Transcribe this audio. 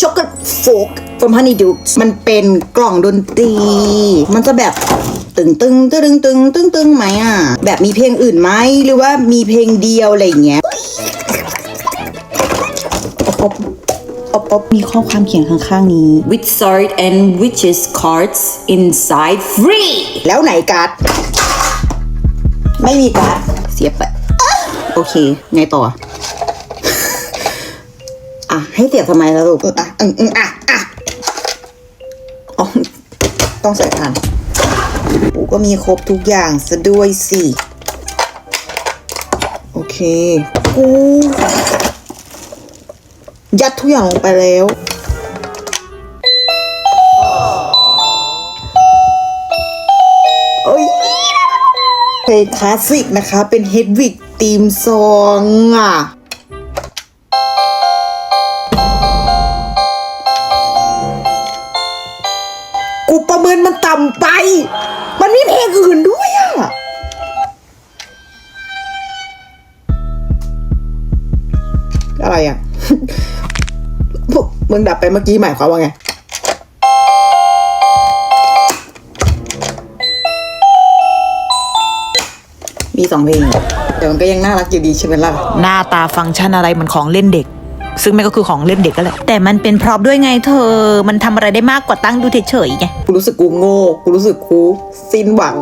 chocolate folk from honey dukes มันเป็นกล่องดนตรี มันจะแบบตึงตึงตึงตึงตึงตึงไหมอะ แบบมีเพลงอื่นไหมหรือว่ามีเพลงเดียวอะไรอย่างเงี้ยอบอบอบอบมีข้อความเขียนข้างๆนี้ Wizard and Witches cards inside free แล้วไหนการ์ดไม่มีการ์ดเสียไปอะโอเค ไงต่อ อะ ให้เสียบทำไมล่ะลูกอะอืมอืมอะอะอ๋อต้องใส่ผ่านปูก็มีครบทุกอย่างซะด้วยสิ โอเคกูยัดทุกอย่างลงไปแล้วโอ้ยเพลงคลาสสิกนะคะ เป็นเฮดวิกทีมซองอะ นมันต่ำไป มันมีเพลงอื่นด้วยอะอะไรอะพวกมึงดับไปเมื่อกี้หมายความว่าไงมีสองเพลงแต่มันก็ยังน่ารักอยู่ดีใช่ไหมล่ะ หน้าตาฟังก์ชันอะไรเหมือนของเล่นเด็ก ซึ่งแม่ก็คือของเล่นเด็กก็แหละแต่มันเป็นพร็อพด้วยไงเธอ มันทำอะไรได้มากกว่าตั้งดูเฉยๆไง กูรู้สึกกูโง่ กูรู้สึกกูสิ้นหวัง